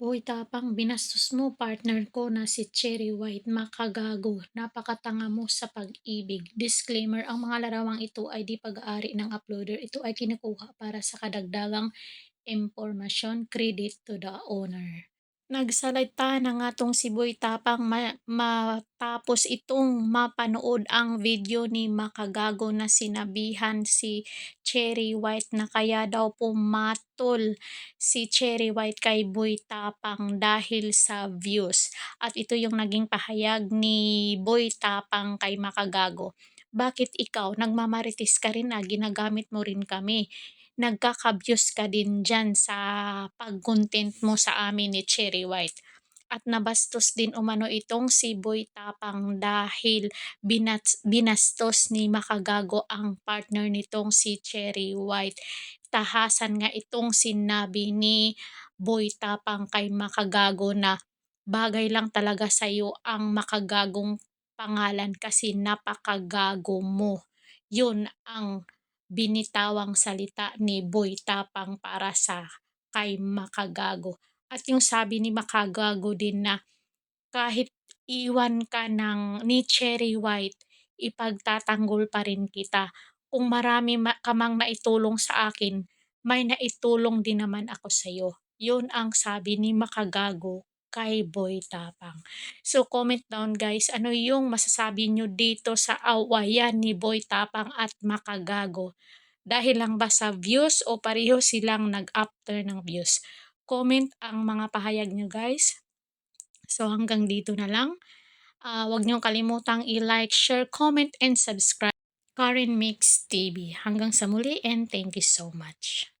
Uy, tapang binastos mo partner ko na si Cherry White, makagago, napakatanga mo sa pag-ibig. Disclaimer, ang mga larawang ito ay di pag-aari ng uploader. Ito ay kinukuha para sa kadagdagang impormasyon, credit to the owner. Nagsalita na nga tong si Boy Tapang ma- matapos itong mapanood ang video ni Makagago na sinabihan si Cherry White na kaya daw pumatol si Cherry White kay Boy Tapang dahil sa views. At ito yung naging pahayag ni Boy Tapang kay Makagago. Bakit ikaw, nagmamarites ka rin na, ginagamit mo rin kami nagkaka-views ka din dyan sa pag-content mo sa amin ni Cherry White. At nabastos din umano itong si Boy Tapang dahil binats, binastos ni Makagago ang partner nitong si Cherry White. Tahasan nga itong sinabi ni Boy Tapang kay Makagago na bagay lang talaga sa iyo ang makagagong pangalan kasi napakagago mo. Yun ang binitawang salita ni Boy Tapang para sa kay Makagago. At yung sabi ni Makagago din na kahit iwan ka ng ni Cherry White, ipagtatanggol pa rin kita. Kung marami ma- ka mang naitulong sa akin, may naitulong din naman ako sa iyo. Yun ang sabi ni Makagago kay Boy Tapang. So comment down guys, ano yung masasabi nyo dito sa awayan ni Boy Tapang at Makagago? Dahil lang ba sa views o pareho silang nag-after ng views? Comment ang mga pahayag nyo guys. So hanggang dito na lang. Uh, huwag niyong kalimutang i-like, share, comment, and subscribe. Karen Mix TV. Hanggang sa muli and thank you so much.